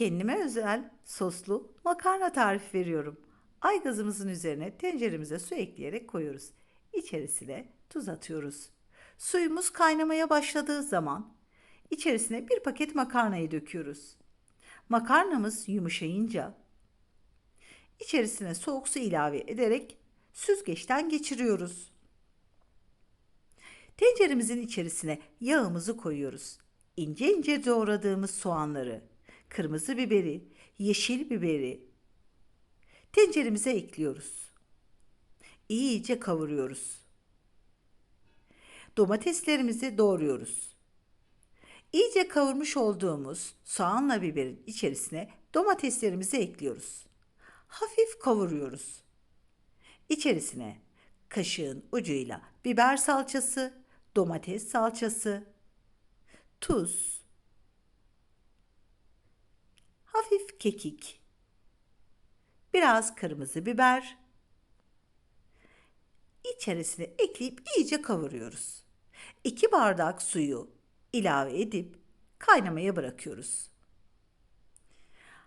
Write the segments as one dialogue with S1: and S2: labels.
S1: Kendime özel soslu makarna tarifi veriyorum. Aygazımızın üzerine tenceremize su ekleyerek koyuyoruz. İçerisine tuz atıyoruz. Suyumuz kaynamaya başladığı zaman içerisine bir paket makarnayı döküyoruz. Makarnamız yumuşayınca içerisine soğuk su ilave ederek süzgeçten geçiriyoruz. Tenceremizin içerisine yağımızı koyuyoruz. İnce ince doğradığımız soğanları, kırmızı biberi, yeşil biberi tenceremize ekliyoruz. İyice kavuruyoruz. Domateslerimizi doğruyoruz. İyice kavurmuş olduğumuz soğanla biberin içerisine domateslerimizi ekliyoruz. Hafif kavuruyoruz. İçerisine kaşığın ucuyla biber salçası, domates salçası, tuz, hafif kekik, biraz kırmızı biber içerisine ekleyip iyice kavuruyoruz. 2 bardak suyu ilave edip kaynamaya bırakıyoruz.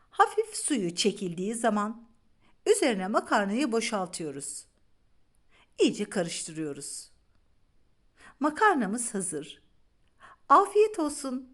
S1: Hafif suyu çekildiği zaman üzerine makarnayı boşaltıyoruz. İyice karıştırıyoruz. Makarnamız hazır. Afiyet olsun.